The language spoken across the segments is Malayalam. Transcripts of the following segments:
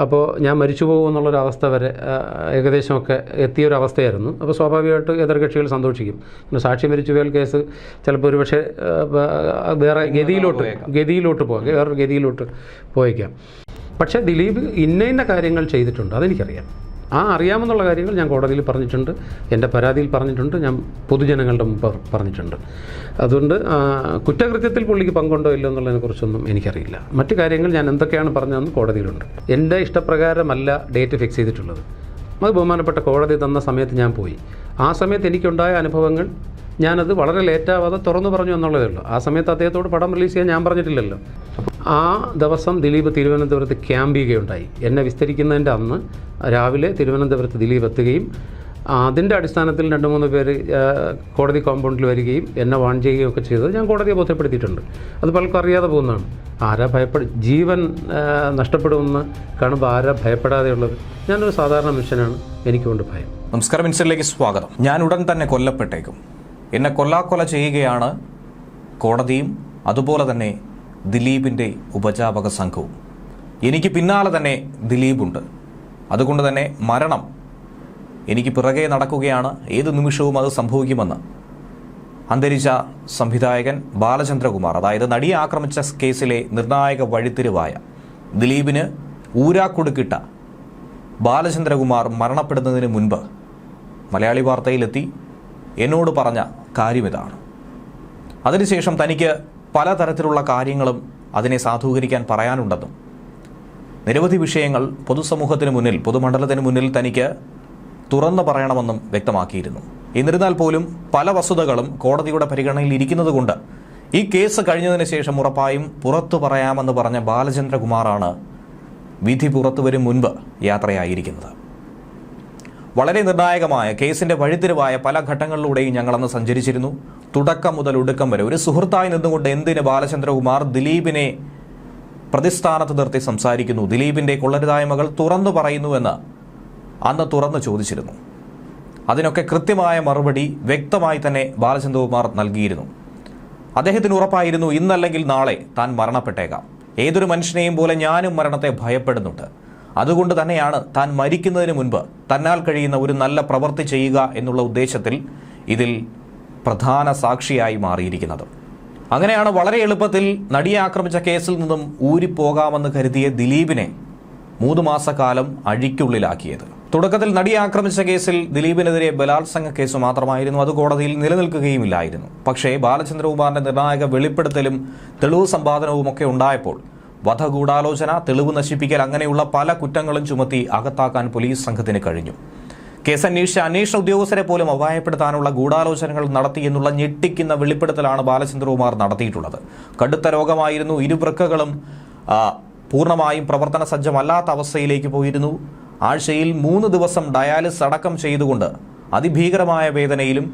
അപ്പോൾ ഞാൻ മരിച്ചു പോകുമെന്നുള്ളൊരവസ്ഥ വരെ ഏകദേശമൊക്കെ എത്തിയ ഒരു അവസ്ഥയായിരുന്നു അപ്പോൾ സ്വാഭാവികമായിട്ട് എതിർകക്ഷികൾ സന്തോഷിക്കും. പിന്നെ സാക്ഷി മരിച്ചുപോയാൽ കേസ് ചിലപ്പോൾ ഒരു പക്ഷേ വേറെ ഗതിയിലോട്ട് ഗതിയിലോട്ട് പോകാം. വേറൊരു ഗതിയിലോട്ട് പോയേക്കാം. പക്ഷേ ദിലീപ് ഇന്ന ഇന്ന കാര്യങ്ങൾ ചെയ്തിട്ടുണ്ട് അതെനിക്കറിയാം. ആ അറിയാമെന്നുള്ള കാര്യങ്ങൾ ഞാൻ കോടതിയിൽ പറഞ്ഞിട്ടുണ്ട്. എന്റെ പരാതിയിൽ പറഞ്ഞിട്ടുണ്ട്. ഞാൻ പൊതുജനങ്ങളുടെ മുമ്പ് പറഞ്ഞിട്ടുണ്ട്. അതുകൊണ്ട് കുറ്റകൃത്യത്തിൽ പുള്ളിക്ക് പങ്കുണ്ടോ ഇല്ലോ എന്നുള്ളതിനെക്കുറിച്ചൊന്നും എനിക്കറിയില്ല. മറ്റു കാര്യങ്ങൾ ഞാൻ എന്തൊക്കെയാണ് പറഞ്ഞതെന്ന് കോടതിയിലുണ്ട്. എന്റെ ഇഷ്ടപ്രകാരമല്ല ഡേറ്റ് ഫിക്സ് ചെയ്തിട്ടുള്ളത്. അത് ബഹുമാനപ്പെട്ട കോടതി തന്ന സമയത്ത് ഞാൻ പോയി. ആ സമയത്ത് എനിക്കുണ്ടായ അനുഭവങ്ങൾ ഞാനത് വളരെ ലേറ്റാവാതെ തുറന്നു പറഞ്ഞു എന്നുള്ളതേ ഉള്ളൂ. ആ സമയത്ത് അദ്ദേഹത്തോട് പടം റിലീസ് ചെയ്യാൻ ഞാൻ പറഞ്ഞിട്ടില്ലല്ലോ. ആ ദിവസം ദിലീപ് തിരുവനന്തപുരത്ത് ക്യാമ്പ് ചെയ്യുകയുണ്ടായി. എന്നെ വിസ്തരിക്കുന്നതിന്റെ അന്ന് രാവിലെ തിരുവനന്തപുരത്ത് ദിലീപ് എത്തുകയും അതിന്റെ അടിസ്ഥാനത്തിൽ രണ്ട് മൂന്ന് പേര് കോടതി കോമ്പൗണ്ടിൽ വരികയും എന്നെ വാൺ ചെയ്യുകയും ഒക്കെ ചെയ്തത് ഞാൻ കോടതിയെ ബോധ്യപ്പെടുത്തിയിട്ടുണ്ട്. അത് പലർക്കും അറിയാതെ പോകുന്നതാണ്. ആരാ ഭയപ്പെട ജീവൻ നഷ്ടപ്പെടുമെന്ന് കാണുമ്പോൾ ആരാ ഭയപ്പെടാതെയുള്ളത്? ഞാനൊരു സാധാരണ മനുഷ്യനാണ്. എനിക്കുകൊണ്ട് ഭയം. നമസ്കാരം മിനിസ്റ്ററിലേക്ക് സ്വാഗതം. ഞാൻ ഉടൻ തന്നെ കൊല്ലപ്പെട്ടേക്കും. എന്നെ കൊല്ലാക്കൊല ചെയ്യുകയാണ് കോടതിയും അതുപോലെ തന്നെ ദിലീപിന്റെ ഉപജാപക സംഘവും. എനിക്ക് പിന്നാലെ തന്നെ ദിലീപുണ്ട്. അതുകൊണ്ട് തന്നെ മരണം എനിക്ക് പിറകെ നടക്കുകയാണ്. ഏത് നിമിഷവും അത് സംഭവിക്കുമെന്ന്. അന്തരിച്ച സംവിധായകൻ ബാലചന്ദ്രകുമാർ അതായത് നടിയെ ആക്രമിച്ച കേസിലെ നിർണായക വഴിത്തിരിവായ ദിലീപിന് ഊരാക്കൊടുക്കിട്ട ബാലചന്ദ്രകുമാർ മരണപ്പെടുന്നതിന് മുൻപ് മലയാളി വാർത്തയിലെത്തി. എന്നോട് പറഞ്ഞ കാര്യം ഇതാണ് അതിനുശേഷം തനിക്ക് പലതരത്തിലുള്ള കാര്യങ്ങളും അതിനെ സാധൂകരിക്കാൻ പറയാനുണ്ടെന്നും നിരവധി വിഷയങ്ങൾ പൊതുസമൂഹത്തിന് മുന്നിൽ പൊതുമണ്ഡലത്തിന് മുന്നിൽ തനിക്ക് തുറന്നു പറയണമെന്നും വ്യക്തമാക്കിയിരുന്നു. എന്നിരുന്നാൽ പോലും പല വസ്തുതകളും കോടതിയുടെ പരിഗണനയിൽ ഇരിക്കുന്നതുകൊണ്ട് ഈ കേസ് കഴിഞ്ഞതിന് ശേഷം ഉറപ്പായും പുറത്തു പറയാമെന്ന് പറഞ്ഞ ബാലചന്ദ്രകുമാറാണ് വിധി പുറത്തുവരും മുൻപ് യാത്രയായിരിക്കുന്നത്. വളരെ നിർണായകമായ കേസിന്റെ വഴിത്തിരിവായ പല ഘട്ടങ്ങളിലൂടെയും ഞങ്ങൾ ഞങ്ങളന്ന് സഞ്ചരിച്ചിരുന്നു. തുടക്കം മുതൽ ഒടുക്കം വരെ ഒരു സുഹൃത്തായി നിന്നുകൊണ്ട് എന്തിന് ബാലചന്ദ്രകുമാർ ദിലീപിനെ പ്രതിസ്ഥാനത്ത് നിർത്തി സംസാരിക്കുന്നു? ദിലീപിന്റെ കൊള്ളരുതായ്മകൾ തുറന്നു പറയുന്നുവെന്ന് അന്ന് തുറന്നു ചോദിച്ചിരുന്നു. അതിനൊക്കെ കൃത്യമായ മറുപടി വ്യക്തമായി തന്നെ ബാലചന്ദ്രകുമാർ നൽകിയിരുന്നു. അദ്ദേഹത്തിന് ഉറപ്പായിരുന്നു ഇന്നല്ലെങ്കിൽ നാളെ താൻ മരണപ്പെട്ടേക്കാം. ഏതൊരു മനുഷ്യനെയും പോലെ ഞാനും മരണത്തെ ഭയപ്പെടുന്നുണ്ട്. അതുകൊണ്ട് തന്നെയാണ് താൻ മരിക്കുന്നതിന് മുൻപ് തന്നാൽ കഴിയുന്ന ഒരു നല്ല പ്രവൃത്തി ചെയ്യുക എന്നുള്ള ഉദ്ദേശത്തിൽ ഇതിൽ പ്രധാന സാക്ഷിയായി മാറിയിരിക്കുന്നത്. അങ്ങനെയാണ് വളരെ എളുപ്പത്തിൽ നടിയെ ആക്രമിച്ച കേസിൽ നിന്നും ഊരിപ്പോകാമെന്ന് കരുതിയ ദിലീപിനെ മൂന്ന് മാസക്കാലം അഴിക്കുള്ളിലാക്കിയത്. തുടക്കത്തിൽ നടിയെ ആക്രമിച്ച കേസിൽ ദിലീപിനെതിരെ ബലാത്സംഗ കേസ് മാത്രമായിരുന്നു. അത് കോടതിയിൽ നിലനിൽക്കുകയുമില്ലായിരുന്നു. പക്ഷേ ബാലചന്ദ്രകുമാറിന്റെ നിർണായക വെളിപ്പെടുത്തലും തെളിവ് സമ്പാദനവും ഒക്കെ ഉണ്ടായപ്പോൾ വധഗൂഢാലോചന തെളിവ് നശിപ്പിക്കൽ അങ്ങനെയുള്ള പല കുറ്റങ്ങളും ചുമത്തി അകത്താക്കാൻ പോലീസ് സംഘത്തിന് കഴിഞ്ഞു. കേസ് അന്വേഷിച്ച അന്വേഷണ ഉദ്യോഗസ്ഥരെ പോലും അപായപ്പെടുത്താനുള്ള ഗൂഢാലോചനകൾ നടത്തിയെന്നുള്ള ഞെട്ടിക്കുന്ന വെളിപ്പെടുത്തലാണ് ബാലചന്ദ്രകുമാർ നടത്തിയിട്ടുള്ളത്. കടുത്ത രോഗമായിരുന്നു ഇരുവൃക്കകളും പൂർണമായും പ്രവർത്തന സജ്ജമല്ലാത്ത അവസ്ഥയിലേക്ക് പോയിരുന്നു. ആഴ്ചയിൽ മൂന്ന് ദിവസം ഡയാലിസ് അടക്കം ചെയ്തുകൊണ്ട് അതിഭീകരമായ വേദനയിലും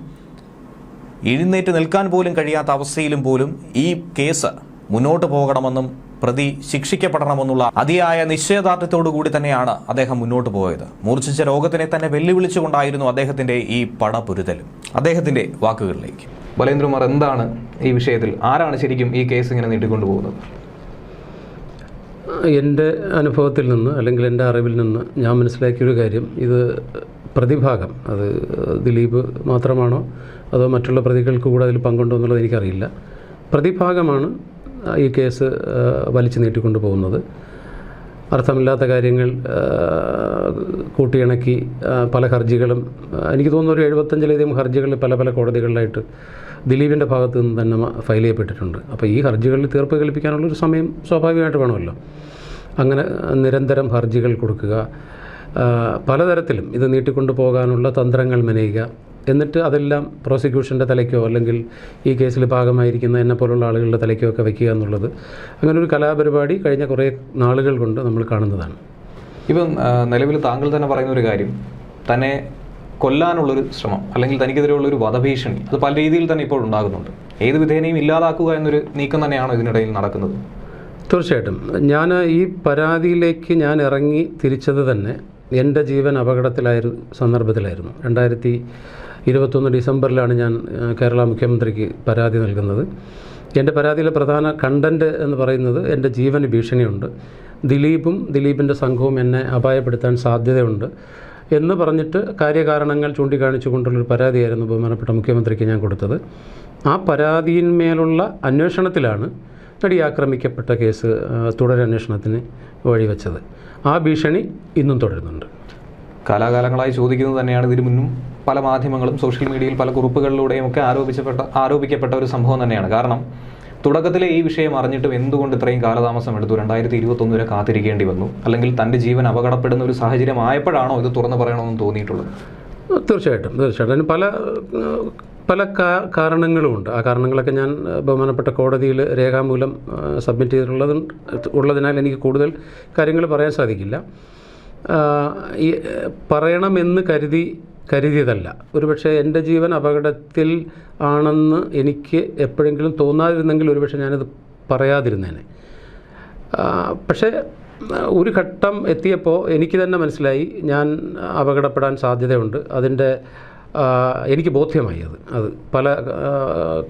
എഴുന്നേറ്റ് നിൽക്കാൻ പോലും കഴിയാത്ത അവസ്ഥയിലും പോലും ഈ കേസ് മുന്നോട്ട് പോകണമെന്നും പ്രതി ശിക്ഷിക്കപ്പെടണമെന്നുള്ള അതിയായ നിശ്ചയദാർഢ്യത്തോടു കൂടി തന്നെയാണ് അദ്ദേഹം മുന്നോട്ട് പോയത്. മൂർച്ഛിച്ച രോഗത്തിനെ തന്നെ വെല്ലുവിളിച്ചുകൊണ്ടായിരുന്നു അദ്ദേഹത്തിന്റെ ഈ പടപുരുതലും അദ്ദേഹത്തിന്റെ വാക്കുകളിലേക്ക്. ബലേന്ദ്രകുമാർ എന്താണ് ഈ വിഷയത്തിൽ? ആരാണ് ശരിക്കും ഈ കേസ് ഇങ്ങനെ നീട്ടിക്കൊണ്ടുപോകുന്നത് എന്റെ അനുഭവത്തിൽ നിന്ന് അല്ലെങ്കിൽ എന്റെ അറിവിൽ നിന്ന് ഞാൻ മനസ്സിലാക്കിയൊരു കാര്യം ഇത് പ്രതിഭാഗം. അത് ദിലീപ് മാത്രമാണോ? അതോ മറ്റുള്ള പ്രതികൾക്ക് കൂടെ അതിൽ പങ്കുണ്ടോ എന്നുള്ളത് എനിക്കറിയില്ല. പ്രതിഭാഗമാണ് ഈ കേസ് വലിച്ചു നീട്ടിക്കൊണ്ട് പോകുന്നത്. അർത്ഥമില്ലാത്ത കാര്യങ്ങൾ കൂട്ടിയിണക്കി പല ഹർജികളും എനിക്ക് തോന്നുന്നു ഒരു എഴുപത്തഞ്ചിലധികം ഹർജികൾ പല പല കോടതികളിലായിട്ട് ദിലീപിന്റെ ഭാഗത്ത് നിന്ന് തന്നെ ഫയൽ ചെയ്യപ്പെട്ടിട്ടുണ്ട്. അപ്പോൾ ഈ ഹർജികളിൽ തീർപ്പ് കൽപ്പിക്കാനുള്ളൊരു സമയം സ്വാഭാവികമായിട്ട് വേണമല്ലോ. അങ്ങനെ നിരന്തരം ഹർജികൾ കൊടുക്കുക പലതരത്തിലും ഇത് നീട്ടിക്കൊണ്ടു പോകാനുള്ള തന്ത്രങ്ങൾ മെനയുക എന്നിട്ട് അതെല്ലാം പ്രോസിക്യൂഷന്റെ തലയ്ക്കോ അല്ലെങ്കിൽ ഈ കേസിൽ ഭാഗമായിരിക്കുന്ന എന്നെ പോലുള്ള ആളുകളുടെ തലയ്ക്കോ ഒക്കെ വയ്ക്കുക എന്നുള്ളത് അങ്ങനെ ഒരു കലാപരിപാടി കഴിഞ്ഞ കുറേ നാളുകൾ കൊണ്ട് നമ്മൾ കാണുന്നതാണ്. ഇപ്പം നിലവിൽ താങ്കൾ തന്നെ പറയുന്ന ഒരു കാര്യം. തന്നെ കൊല്ലാനുള്ളൊരു ശ്രമം അല്ലെങ്കിൽ തനിക്കെതിരെയുള്ള ഒരു വധഭീഷണി അത് പല രീതിയിൽ തന്നെ ഇപ്പോൾ ഉണ്ടാകുന്നുണ്ട്. ഏത് വിധേനയും ഇല്ലാതാക്കുക എന്നൊരു നീക്കം തന്നെയാണ് ഇതിനിടയിൽ നടക്കുന്നത്? തീർച്ചയായിട്ടും. ഞാൻ ഈ പരാതിയിലേക്ക് ഞാൻ ഇറങ്ങി തിരിച്ചത് തന്നെ എന്റെ ജീവൻ അപകടത്തിലായിരുന്നു സന്ദർഭത്തിലായിരുന്നു. രണ്ടായിരത്തി ഇരുപത്തൊന്ന് ഡിസംബറിലാണ് ഞാൻ കേരള മുഖ്യമന്ത്രിക്ക് പരാതി നൽകുന്നത്. എന്റെ പരാതിയിലെ പ്രധാന കണ്ടന്റ് എന്ന് പറയുന്നത് എന്റെ ജീവന് ഭീഷണിയുണ്ട്. ദിലീപും ദിലീപിന്റെ സംഘവും എന്നെ അപായപ്പെടുത്താൻ സാധ്യതയുണ്ട് എന്ന് പറഞ്ഞിട്ട് കാര്യകാരണങ്ങൾ ചൂണ്ടിക്കാണിച്ചുകൊണ്ടുള്ളൊരു പരാതിയായിരുന്നു ബഹുമാനപ്പെട്ട മുഖ്യമന്ത്രിക്ക് ഞാൻ കൊടുത്തത്. ആ പരാതിയിന്മേലുള്ള അന്വേഷണത്തിലാണ് നടി ആക്രമിക്കപ്പെട്ട കേസ് തുടരന്വേഷണത്തിന് വഴിവെച്ചത്. ആ ഭീഷണി ഇന്നും തുടരുന്നുണ്ട്. കാലാകാലങ്ങളായി ചോദിക്കുന്നത് തന്നെയാണ്. ഇതിനു മുന്നും പല മാധ്യമങ്ങളും സോഷ്യൽ മീഡിയയിൽ പല കുറിപ്പുകളിലൂടെയും ഒക്കെ ആരോപിച്ചപ്പെട്ട ആരോപിക്കപ്പെട്ട ഒരു സംഭവം തന്നെയാണ്. കാരണം തുടക്കത്തിലെ ഈ വിഷയം അറിഞ്ഞിട്ടും എന്തുകൊണ്ട് ഇത്രയും കാലതാമസം എടുത്തു? രണ്ടായിരത്തി ഇരുപത്തൊന്ന് വരെ കാത്തിരിക്കേണ്ടി വന്നു. അല്ലെങ്കിൽ തന്റെ ജീവൻ അപകടപ്പെടുന്ന ഒരു സാഹചര്യം ആയപ്പോഴാണോ ഇത് തുറന്നു പറയണമെന്ന് തോന്നിയിട്ടുള്ളത്? തീർച്ചയായിട്ടും തീർച്ചയായിട്ടും. അതിന് പല പല കാരണങ്ങളുമുണ്ട് ആ കാരണങ്ങളൊക്കെ ഞാൻ ബഹുമാനപ്പെട്ട കോടതിയിൽ രേഖാമൂലം സബ്മിറ്റ് ചെയ്തിട്ടുള്ളത് ഉള്ളതിനാൽ എനിക്ക് കൂടുതൽ കാര്യങ്ങൾ പറയാൻ സാധിക്കില്ല. ഈ പറയണമെന്ന് കരുതി കരുതിയതല്ല. ഒരുപക്ഷെ എന്റെ ജീവൻ അപകടത്തിൽ ആണെന്ന് എനിക്ക് എപ്പോഴെങ്കിലും തോന്നാതിരുന്നെങ്കിൽ ഒരുപക്ഷെ ഞാനത് പറയാതിരുന്നേനെ. പക്ഷേ ഒരു ഘട്ടം എത്തിയപ്പോൾ എനിക്ക് തന്നെ മനസ്സിലായി ഞാൻ അപകടപ്പെടാൻ സാധ്യതയുണ്ട്. അതിന്റെ എനിക്ക് ബോധ്യമായി അത്. അത് പല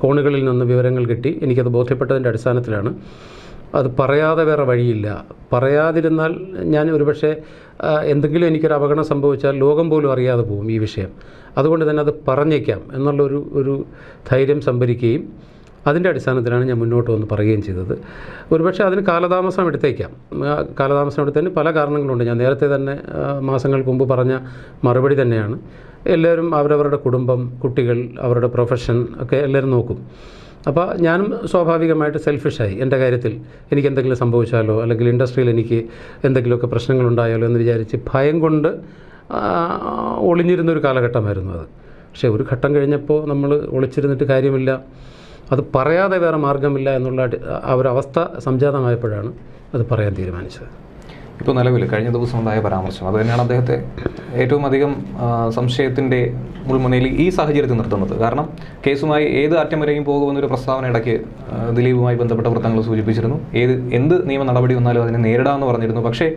കോണുകളിൽ നിന്ന് വിവരങ്ങൾ കിട്ടി. എനിക്കത് ബോധ്യപ്പെട്ടതിന്റെ അടിസ്ഥാനത്തിലാണ്. അത് പറയാതെ വേറെ വഴിയില്ല. പറയാതിരുന്നാൽ ഞാൻ ഒരുപക്ഷെ എന്തെങ്കിലും എനിക്കൊരു അപകടം സംഭവിച്ചാൽ ലോകം പോലും അറിയാതെ പോകും ഈ വിഷയം. അതുകൊണ്ട് തന്നെ അത് പറഞ്ഞേക്കാം എന്നുള്ളൊരു ഒരു ധൈര്യം സംഭരിക്കുകയും അതിന്റെ അടിസ്ഥാനത്തിലാണ് ഞാൻ മുന്നോട്ട് വന്ന് പറയുകയും ചെയ്തത്. ഒരുപക്ഷെ അതിന് കാലതാമസം എടുത്തേക്കാം. കാലതാമസം എടുത്തതിന് പല കാരണങ്ങളുണ്ട്. ഞാൻ നേരത്തെ തന്നെ മാസങ്ങൾക്ക് മുമ്പ് പറഞ്ഞ മറുപടി തന്നെയാണ്. എല്ലാവരും അവരവരുടെ കുടുംബം കുട്ടികൾ അവരുടെ പ്രൊഫഷൻ ഒക്കെ എല്ലാവരും നോക്കും. അപ്പോൾ ഞാനും സ്വാഭാവികമായിട്ട് സെൽഫിഷായി എന്റെ കാര്യത്തിൽ എനിക്ക് എന്തെങ്കിലും സംഭവിച്ചാലോ അല്ലെങ്കിൽ ഇൻഡസ്ട്രിയിൽ എനിക്ക് എന്തെങ്കിലുമൊക്കെ പ്രശ്നങ്ങളുണ്ടായാലോ എന്ന് വിചാരിച്ച് ഭയം കൊണ്ട് ഒളിഞ്ഞിരുന്നൊരു കാലഘട്ടമായിരുന്നു അത്. പക്ഷേ ഒരു ഘട്ടം കഴിഞ്ഞപ്പോൾ നമ്മൾ ഒളിച്ചിരുന്നിട്ട് കാര്യമില്ല. അത് പറയാതെ വേറെ മാർഗമില്ല എന്നുള്ള ആ ഒരു അവസ്ഥ സംജാതമായപ്പോഴാണ് അത് പറയാൻ തീരുമാനിച്ചത്. ഇപ്പോൾ നിലവിൽ കഴിഞ്ഞ ദിവസം ഉണ്ടായ പരാമർശം അത് തന്നെയാണ് അദ്ദേഹത്തെ ഏറ്റവും അധികം സംശയത്തിന്റെ മുൾമുനയിൽ ഈ സാഹചര്യത്തിൽ നിർത്തുന്നത്. കാരണം കേസുമായി ഏത് അറ്റം വരെയും പോകുമെന്നൊരു പ്രസ്താവന ഇടയ്ക്ക് ദിലീപുമായി ബന്ധപ്പെട്ട വൃത്തങ്ങൾ സൂചിപ്പിച്ചിരുന്നു. ഏത് എന്ത് നിയമ നടപടി വന്നാലും അതിനെ നേരിടാമെന്ന് പറഞ്ഞിരുന്നു. പക്ഷേ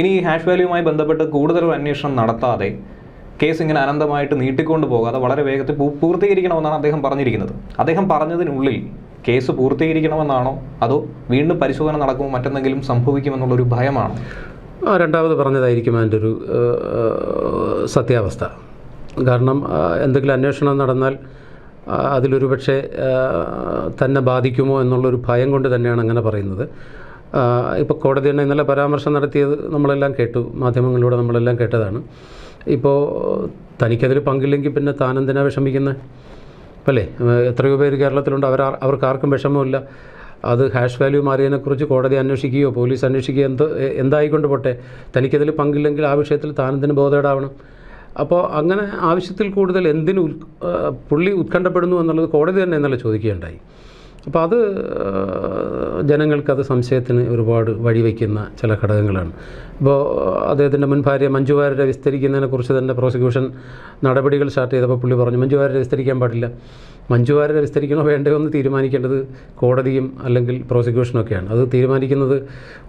ഇനി ഈ ഹാഷ് വാല്യൂമായി ബന്ധപ്പെട്ട് കൂടുതൽ അന്വേഷണം നടത്താതെ കേസ് ഇങ്ങനെ അനന്തമായിട്ട് നീട്ടിക്കൊണ്ട് പോകാതെ വളരെ വേഗത്തിൽ പൂർത്തീകരിക്കണമെന്നാണ് അദ്ദേഹം പറഞ്ഞിരിക്കുന്നത്. അദ്ദേഹം പറഞ്ഞതിനുള്ളിൽ കേസ് പൂർത്തീകരിക്കണമെന്നാണോ? അതോ വീണ്ടും പരിശോധന നടക്കുമോ മറ്റെന്തെങ്കിലും സംഭവിക്കുമെന്നുള്ളൊരു ഭയമാണ്? രണ്ടാമത് പറഞ്ഞതായിരിക്കും അതിന്റെ ഒരു സത്യാവസ്ഥ. കാരണം എന്തെങ്കിലും അന്വേഷണം നടന്നാൽ അതിലൊരു പക്ഷേ തന്നെ ബാധിക്കുമോ എന്നുള്ളൊരു ഭയം കൊണ്ട് തന്നെയാണ് അങ്ങനെ പറയുന്നത്. ഇപ്പോൾ കോടതി തന്നെ ഇന്നലെ പരാമർശം നടത്തിയത് നമ്മളെല്ലാം കേട്ടു മാധ്യമങ്ങളിലൂടെ നമ്മളെല്ലാം കേട്ടതാണ്. ഇപ്പോൾ തനിക്കതിൽ പങ്കില്ലെങ്കിൽ പിന്നെ താനെന്തിനാ വിഷമിക്കുന്നത് അല്ലേ? എത്രയോ പേര് കേരളത്തിലുണ്ട്. അവർ അവർക്ക് ആർക്കും വിഷമമില്ല. അത് ഹാഷ് വാല്യൂ മാറിയതിനെക്കുറിച്ച് കോടതി അന്വേഷിക്കുകയോ പോലീസ് അന്വേഷിക്കുകയോ എന്ത് എന്തായിക്കൊണ്ട് പോട്ടെ? തനിക്കതിൽ പങ്കില്ലെങ്കിൽ ആ വിഷയത്തിൽ താനെന്തിന് ബോധേടാവണം? അപ്പോൾ അങ്ങനെ ആവശ്യത്തിൽ കൂടുതൽ എന്തിന് പുള്ളി ഉത്കണ്ഠപ്പെടുന്നു എന്നുള്ളത് കോടതി തന്നെ ഇന്നലെ ചോദിക്കുകയുണ്ടായി. അപ്പോൾ അത് ജനങ്ങൾക്കത് സംശയത്തിന് ഒരുപാട് വഴിവെക്കുന്ന ചില ഘടകങ്ങളാണ്. ഇപ്പോൾ അദ്ദേഹത്തിന്റെ മുൻ ഭാര്യ മഞ്ജു വാര്യരെ വിസ്തരിക്കുന്നതിനെക്കുറിച്ച് തന്നെ പ്രോസിക്യൂഷൻ നടപടികൾ സ്റ്റാർട്ട് ചെയ്തപ്പോൾ പുള്ളി പറഞ്ഞു മഞ്ജു വാര്യരെ വിസ്തരിക്കാൻ പാടില്ല. മഞ്ജു വാര്യരെ വിസ്തരിക്കണോ വേണ്ടയോ എന്ന് തീരുമാനിക്കേണ്ടത് കോടതിയും അല്ലെങ്കിൽ പ്രോസിക്യൂഷനൊക്കെയാണ്. അത് തീരുമാനിക്കുന്നത്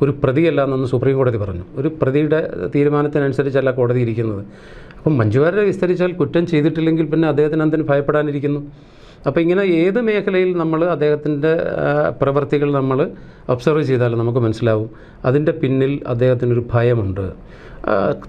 ഒരു പ്രതിയല്ല എന്നൊന്ന് സുപ്രീം കോടതി പറഞ്ഞു. ഒരു പ്രതിയുടെ തീരുമാനത്തിനനുസരിച്ചല്ല കോടതി ഇരിക്കുന്നത്. അപ്പം മഞ്ജു വാര്യരെ വിസ്തരിച്ചാൽ കുറ്റം ചെയ്തിട്ടില്ലെങ്കിൽ പിന്നെ അദ്ദേഹത്തിന് എന്തിനു ഭയപ്പെടാനിരിക്കുന്നു? അപ്പോൾ ഇങ്ങനെ ഏത് മേഖലയിൽ നമ്മൾ അദ്ദേഹത്തിന്റെ പ്രവൃത്തികൾ നമ്മൾ ഒബ്സർവ് ചെയ്താലും നമുക്ക് മനസ്സിലാവും. അതിന്റെ പിന്നിൽ അദ്ദേഹത്തിനൊരു ഭയമുണ്ട്.